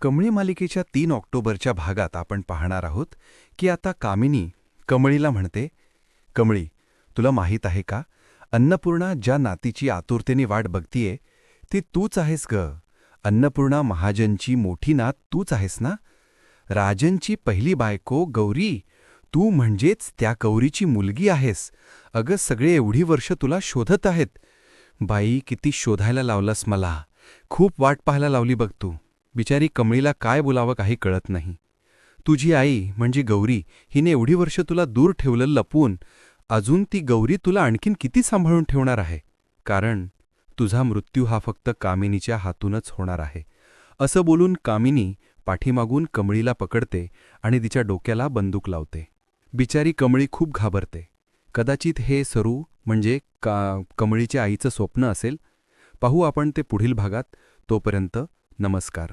कमळी मालिकेच्या तीन ऑक्टोबरच्या भागात आपण पाहणार आहोत की आता कामिनी कमळीला म्हणते कमळी तुला माहीत आहे का? अन्नपूर्णा ज्या नातीची आतुरतेने वाट बघतीये ती तूच आहेस ग. अन्नपूर्णा महाजनची मोठी नात तूच आहेस ना? राजनची पहिली बायको गौरी तू म्हणजेच त्या गौरीची मुलगी आहेस. अगं सगळे एवढी वर्ष तुला शोधत आहेत. बाई किती शोधायला लावलंस मला. खूप वाट पाहायला लावली बघ तू. बिचारी कमळीला काय बोलावं काही कळत नाही. तुझी आई म्हणजे गौरी हिने एवढी वर्ष तुला दूर ठेवलं लपवून अजून ती गौरी तुला आणखीन किती सांभाळून ठेवणार आहे? कारण तुझा मृत्यू हा फक्त कामिनीच्या हातूनच होणार आहे. असं बोलून कामिनी पाठीमागून कमळीला पकडते आणि तिच्या डोक्याला बंदूक लावते. बिचारी कमळी खूप घाबरते. कदाचित हे सरू म्हणजे का कमळीच्या आईचं स्वप्न असेल? पाहू आपण ते पुढील भागात. तोपर्यंत नमस्कार.